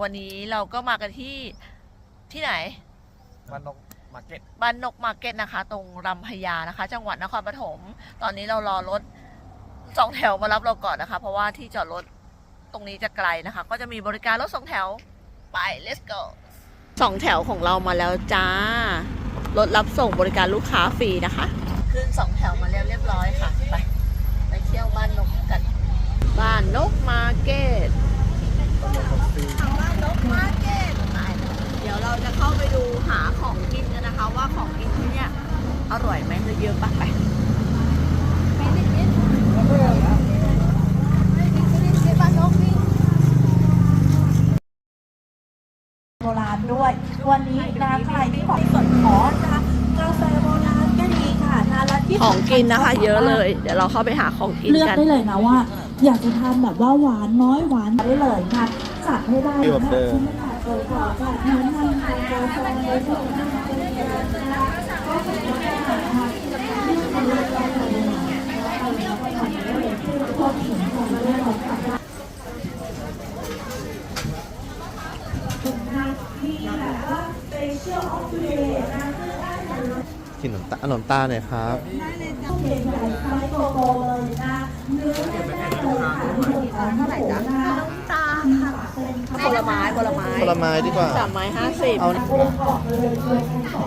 วันนี้เราก็มากันที่ที่ไหน บ้านนกมาร์เก็ตบ้านนกมาร์เก็ตนะคะ ตรงรำพญานะคะ จังหวัดนครปฐมตอนนี้เรารอรถสองแถวมารับเราก่อนนะคะ เพราะว่าที่จอดรถตรงนี้จะไกลนะคะ ก็จะมีบริการรถสองแถวไป let's go สองแถวของเรามาแล้วจ้ารถรับส่งบริการลูกค้าฟรีนะคะ ขึ้นสองแถวมาแล้วเรียบร้อยค่ะ ไปไปเที่ยวบ้านนกกัน บ้านนกมาร์เก็ต บ้านนกมาร์เก็ตเดี๋ยวเราจะเข้าไปดูหาของกินกันนะคะ ว่าของกินที่เนี่ยอร่อยไหมหรือเยอะปะไปบ้านนกนี่ โบราณด้ วยวันนี้นะใครที่ของส่วนของนะคะกาแฟโบราณก็ดีค่ะนะและที่ของกินนะคะ เยอะเลย เดี๋ยวเราเข้าไปหาของกินเลือกกันได้เลยนะว่า อยากจะทานแบบว่าหวานน้อยหวานได้เลยค่ะจัดให้ได้ที่แบบเดิมที่ไม่ขาดเลยค่ะก็น้ำมันกาแฟเลยค่ะ ที่แบบว่าสเปเชียลออฟเดย์นะกินขนมตาขนมตาหน่อยครับต้องเป็นใหญ่ไซส์โตๆเลยนะเนื้อแน่นๆเลยค่ะเท่าไหร่จ๊ะตาผลไม้ผลไม้ผลไม้ดีกว่า สามไม้ห้าสิบเอาองค์ออกเลยคือของ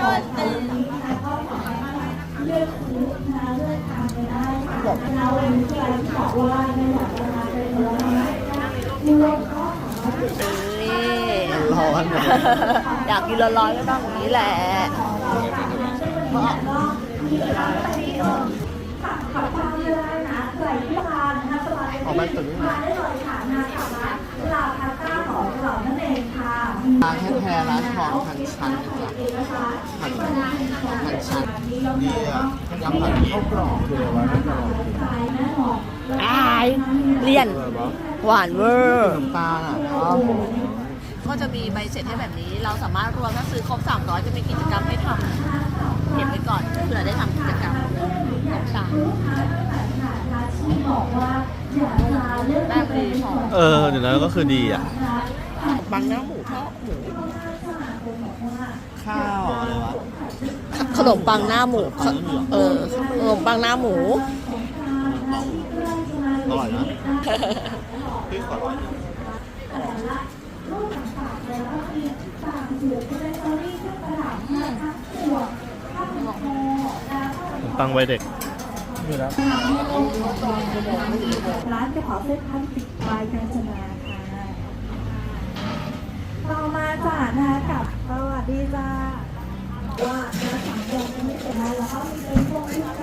ตอนตื่นนะคะก็สามารถเลือกซื้อนะเลือกทานไปได้ค่ะเราเองที่เราที่บอกว่าไม่อยากจะทานเป็นผลไม้นะเลือกก็สามารถ นี่ ร้ อนหมดเลยอยากกินร้อนๆก็ต้องอย่างนี้แหละขับตามเลยนะใส่ที่ร้านนะคะสลัดเอามาตุ๋นมาได้เลยค่ะนะสามารถลาพาสต้าของเรานั่นเองค่ะร้านแท้ๆร้านทองพันชั้นนะจ๊ะพันพันชั้นดีอะทำผัดข้าวกรอบคืออะไรวะข้าวกรอบอายเลี่ยนคืออะไรวะหวานเวอขร์นมตาลอะครับ ก็จะมีใบเสร็จให้แบบนี้ เราสามารถรวมถ้าซื้อครบ300 จะมีกิจกรรมให้ทำเก็บไว้ก่อนเผื่อได้ทำกิจกรรมครบสามแม่พอดีพอเออเดี๋ยวนั้นก็คือดีอะบังเนื้อหมูทอดหมูข้าวอะไรวะขนมปังหน้าหมูเออขนมปังหน้าหมูอร่อยนะพี่ขอร้อย ปังไว้เด็ก อยู่แล้ว ร้านกระเป๋าเส้นพันติดปลายกาญจนาค่ะเรามาจากนะกับสวัสดีจ้าว่าน้ำสังเกตไม่เป็นไรแล้วก็มีเป็นพวงกุญแจ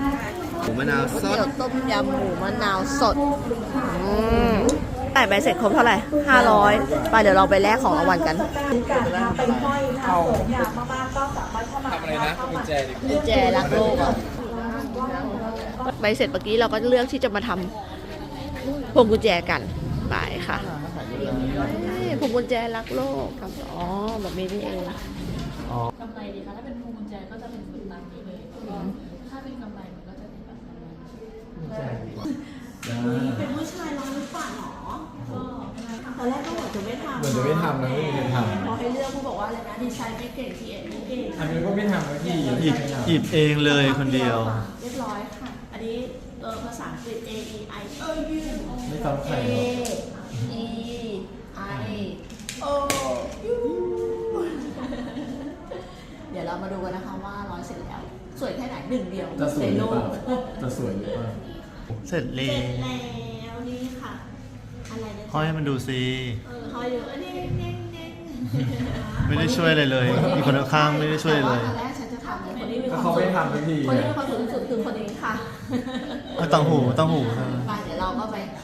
นะ หมูมะนาวสเตี๋ดยวต้มยำหมูมะนาวสด อืม จ่ายใบเสร็จครบเท่าไหร่ห้าร้อยไปเดี๋ยวเราไปแลกของรางวัลกันเป็นการนะเป็นห้อยนะสวยงามมากๆก็สามารถเข้ามาทำอะไรนะกุญแจกุญแจรักโลกอะใบเสร็จเมื่อกี้เราก็เลือกที่จะมาทำพวงกุญแจกันไปค่ะนี่พวงกุญแจรักโลกทำอ๋อแบบนี้นี่เองกำไรดีคะถ้าเป็นพวงกุญแจก็จะเป็นแบบตามนี้เลยแล้วก็ถ้าเป็นกำไรมันก็จะเป็นแบบนั้นเป็นผู้ชายร้องหรือเปล่าหรอต อนแรกก็บอกจะไม่ทำเหมือนจะไม่ทำนะไม่มีเงินทพอให้เลือกผู้บอกว่าอะไรนะดีไซน์ไม่เก่งทีเอ็นไม่เก่งำอันนี้ก็ไม่ทำนะพี่หยิบหยิบเองเลยคนเดียว เรียบร้อยค่ะ อันนี้เออภาษาอังกฤษ A E I O U ไม่ต้องใคร A หรอก E I O U เดี๋ยวเรามาดูกันนะคะว่าร้อยเสร็จแล้ว สวยแค่ไหนหนึ่งเดียวจะสวยในหรืโลอเปล่าก จะสวยหรือเปล่า เสร็จเลเสร็ยจแล้วนี่ค่ะ อะไรนะ ห้อยให้มันดูสิเออห้อยอยู่เด้งเด้งเด้งไม่ได้ช่วยอะไรเลยมีคนข้างๆไม่ได้ช่วยอะไรเลยแต่ว่าตอนแรกฉันจะทำเลยคนนี้มีคก็วามเขาสุไม่ขทำนะพี่คนนี้มีความสุขที่สุดคือคนนี้ค่ะ เอาตังหูตังหูเออไปเดี๋ยวเราก็ไปหาที่กิน